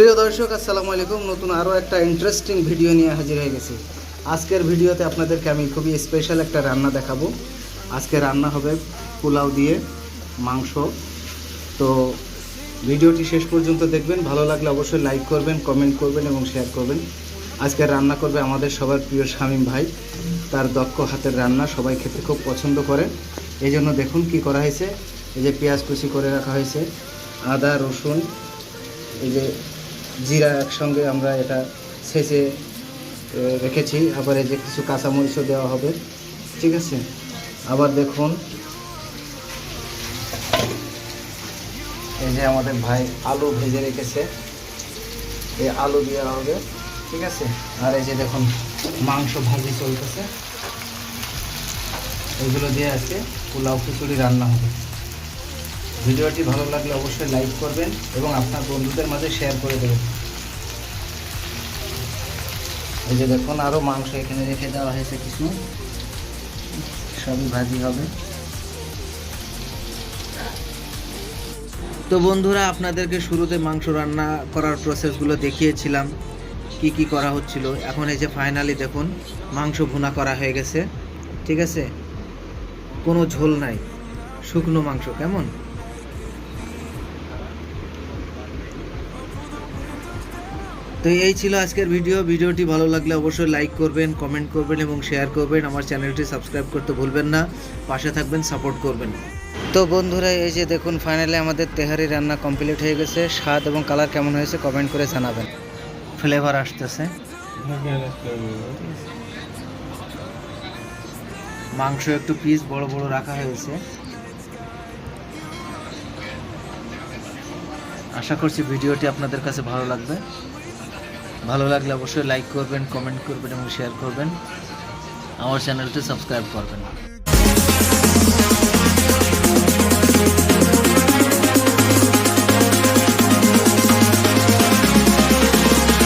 প্রিয় দর্শক, আসসালামু আলাইকুম। নতুন আরও একটা ইন্টারেস্টিং ভিডিও নিয়ে হাজির হয়ে গেছি। আজকের ভিডিওতে আপনাদেরকে আমি খুবই স্পেশাল একটা রান্না দেখাবো। আজকে রান্না হবে পোলাও দিয়ে মাংস। তো ভিডিওটি শেষ পর্যন্ত দেখবেন। ভালো লাগলে অবশ্যই লাইক করবেন কমেন্ট করবেন এবং শেয়ার করবেন। আজকে রান্না করবে আমাদের সবার প্রিয় শামীম ভাই। তার দক্ষ হাতের রান্না সবাই খেতে খুব পছন্দ করে। এই জন্য দেখুন কি করা হয়েছে। এই যে পেঁয়াজ কুচি করে রাখা হয়েছে, আদা, রসুন, এই যে জিরা একসঙ্গে আমরা এটা ছেঁচে রেখেছি। আবার এই যে কিছু কাঁচামরিচও দেওয়া হবে। ঠিক আছে? আবার দেখুন। এই যে আমাদের ভাই আলু ভেজে রেখেছে। এই আলু দেওয়া হবে। ঠিক আছে? আর এই যে দেখুন, মাংস ভাজি চলতেছে। এগুলো দিয়ে আজকে পোলাও খিচুড়ি রান্না হবে। ভিডিওটি ভালো লাগলে অবশ্যই লাইক করবেন এবং আপনার বন্ধুদের মাঝে শেয়ার করে দেবেন। এই যে দেখুন আরও মাংস এখানে রেখে দেওয়া হয়েছে কিছু। সবই ভাজি হবে। তো বন্ধুরা, আপনাদেরকে শুরুতে মাংস রান্না করার প্রসেসগুলো দেখিয়েছিলাম, কি কি করা হচ্ছিল। এখন এই যে ফাইনালি দেখুন, মাংস ভুনা করা হয়ে গেছে। ঠিক আছে? কোনো ঝোল নাই। শুকনো মাংস, কেমন? তো এই ছিল আজকের ভিডিও ভিডিওটি ভালো লাগলে অবশ্যই লাইক করবেন কমেন্ট করবেন এবং শেয়ার করবেন। আমার চ্যানেলটি সাবস্ক্রাইব করতে ভুলবেন না। পাশে থাকবেন সাপোর্ট করবেন। তো বন্ধুরা, এই যে দেখুন ফাইনালি আমাদের তেহারি রান্না কমপ্লিট হয়ে গেছে। স্বাদ এবং কালার কেমন হয়েছে কমেন্ট করে জানাবেন। ফ্লেভার আসতেছে। মাংস একটু পিস বড় বড় রাখা হয়েছে। আশা করছি ভিডিওটি আপনাদের কাছে ভালো লাগবে। ভালো লাগলে অবশ্যই লাইক করবেন কমেন্ট করবেন এবং শেয়ার করবেন। আমার চ্যানেলটি সাবস্ক্রাইব করবেন।